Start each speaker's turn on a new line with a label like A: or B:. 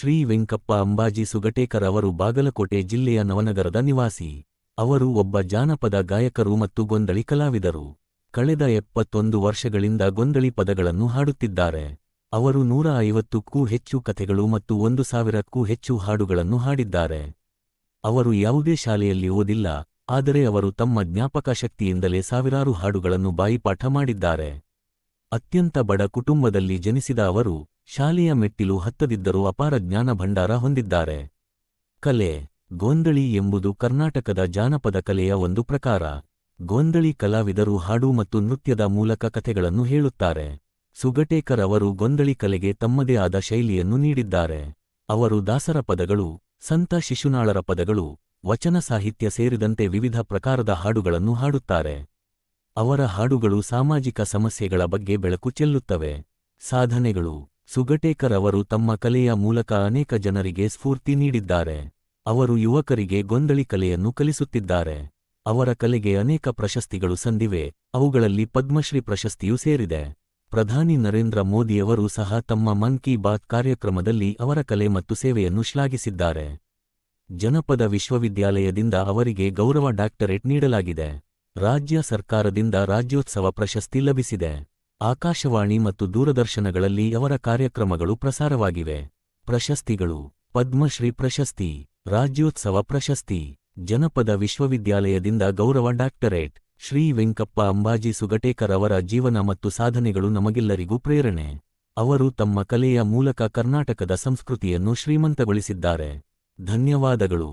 A: ಶ್ರೀ ವೆಂಕಪ್ಪ ಅಂಬಾಜಿ ಸುಗಟೇಕರ್ ಅವರು ಬಾಗಲಕೋಟೆ ಜಿಲ್ಲೆಯ ನವನಗರದ ನಿವಾಸಿ. ಅವರು ಒಬ್ಬ ಜಾನಪದ ಗಾಯಕರು ಮತ್ತು ಗೊಂದಳಿ ಕಲಾವಿದರು. ಕಳೆದ ಎಪ್ಪತ್ತೊಂದು ವರ್ಷಗಳಿಂದ ಗೊಂದಳಿ ಪದಗಳನ್ನು ಹಾಡುತ್ತಿದ್ದಾರೆ. ಅವರು ನೂರ ಐವತ್ತಕ್ಕೂ ಹೆಚ್ಚು ಕಥೆಗಳು ಮತ್ತು ಒಂದು ಸಾವಿರಕ್ಕೂ ಹೆಚ್ಚು ಹಾಡುಗಳನ್ನು ಹಾಡಿದ್ದಾರೆ. ಅವರು ಯಾವುದೇ ಶಾಲೆಯಲ್ಲಿ ಓದಿಲ್ಲ, ಆದರೆ ಅವರು ತಮ್ಮ ಜ್ಞಾಪಕ ಶಕ್ತಿಯಿಂದಲೇ ಸಾವಿರಾರು ಹಾಡುಗಳನ್ನು ಬಾಯಿಪಾಠ ಮಾಡಿದ್ದಾರೆ. ಅತ್ಯಂತ ಬಡ ಕುಟುಂಬದಲ್ಲಿ ಜನಿಸಿದ ಅವರು ಶಾಲೆಯ ಮೆಟ್ಟಿಲು ಹತ್ತದಿದ್ದರೂ ಅಪಾರ ಜ್ಞಾನ ಭಂಡಾರ ಹೊಂದಿದ್ದಾರೆ. ಕಲೆ, ಗೋಂದಳಿ ಎಂಬುದು ಕರ್ನಾಟಕದ ಜಾನಪದ ಕಲೆಯ ಒಂದು ಪ್ರಕಾರ. ಗೋಂದಳಿ ಕಲಾವಿದರು ಹಾಡು ಮತ್ತು ನೃತ್ಯದ ಮೂಲಕ ಕಥೆಗಳನ್ನು ಹೇಳುತ್ತಾರೆ. ಸುಗಟೇಕರ್ ಅವರು ಗೊಂದಳಿ ಕಲೆಗೆ ತಮ್ಮದೇ ಆದ ಶೈಲಿಯನ್ನು ನೀಡಿದ್ದಾರೆ. ಅವರು ದಾಸರ ಪದಗಳು, ಸಂತ ಶಿಶುನಾಳರ ಪದಗಳು, ವಚನ ಸಾಹಿತ್ಯ ಸೇರಿದಂತೆ ವಿವಿಧ ಪ್ರಕಾರದ ಹಾಡುಗಳನ್ನು ಹಾಡುತ್ತಾರೆ. ಅವರ ಹಾಡುಗಳು ಸಾಮಾಜಿಕ ಸಮಸ್ಯೆಗಳ ಬಗ್ಗೆ ಬೆಳಕು ಚೆಲ್ಲುತ್ತವೆ. ಸಾಧನೆಗಳು ಸುಗಟೇಕರ್ ಅವರು ತಮ್ಮ ಕಲೆಯ ಮೂಲಕ ಅನೇಕ ಜನರಿಗೆ ಸ್ಫೂರ್ತಿ ನೀಡಿದ್ದಾರೆ. ಅವರು ಯುವಕರಿಗೆ ಗೊಂದಳಿ ಕಲೆಯನ್ನು ಕಲಿಸುತ್ತಿದ್ದಾರೆ. ಅವರ ಕಲೆಗೆ ಅನೇಕ ಪ್ರಶಸ್ತಿಗಳು ಸಂದಿವೆ. ಅವುಗಳಲ್ಲಿ ಪದ್ಮಶ್ರೀ ಪ್ರಶಸ್ತಿಯೂ ಸೇರಿದೆ. ಪ್ರಧಾನಿ ನರೇಂದ್ರ ಮೋದಿಯವರು ಸಹ ತಮ್ಮ ಮನ್ ಕಿ ಬಾತ್ ಕಾರ್ಯಕ್ರಮದಲ್ಲಿ ಅವರ ಕಲೆ ಮತ್ತು ಸೇವೆಯನ್ನು ಶ್ಲಾಘಿಸಿದ್ದಾರೆ. ಜನಪದ ವಿಶ್ವವಿದ್ಯಾಲಯದಿಂದ ಅವರಿಗೆ ಗೌರವ ಡಾಕ್ಟರೇಟ್ ನೀಡಲಾಗಿದೆ. ರಾಜ್ಯ ಸರ್ಕಾರದಿಂದ ರಾಜ್ಯೋತ್ಸವ ಪ್ರಶಸ್ತಿ ಲಭಿಸಿದೆ. ಆಕಾಶವಾಣಿ ಮತ್ತು ದೂರದರ್ಶನಗಳಲ್ಲಿ ಅವರ ಕಾರ್ಯಕ್ರಮಗಳು ಪ್ರಸಾರವಾಗಿವೆ. ಪ್ರಶಸ್ತಿಗಳು, ಪದ್ಮಶ್ರೀ ಪ್ರಶಸ್ತಿ, ರಾಜ್ಯೋತ್ಸವ ಪ್ರಶಸ್ತಿ, ಜನಪದ ವಿಶ್ವವಿದ್ಯಾಲಯದಿಂದ ಗೌರವ ಡಾಕ್ಟರೇಟ್, ಶ್ರೀ ವೆಂಕಪ್ಪ ಅಂಬಾಜಿ ಸುಗಟೇಕರ್ ಅವರ ಜೀವನ ಮತ್ತು ಸಾಧನೆಗಳು ನಮಗೆಲ್ಲರಿಗೂ ಪ್ರೇರಣೆ. ಅವರು ತಮ್ಮ ಕಲೆಯ ಮೂಲಕ ಕರ್ನಾಟಕದ ಸಂಸ್ಕೃತಿಯನ್ನು ಶ್ರೀಮಂತಗೊಳಿಸಿದ್ದಾರೆ. ಧನ್ಯವಾದಗಳು.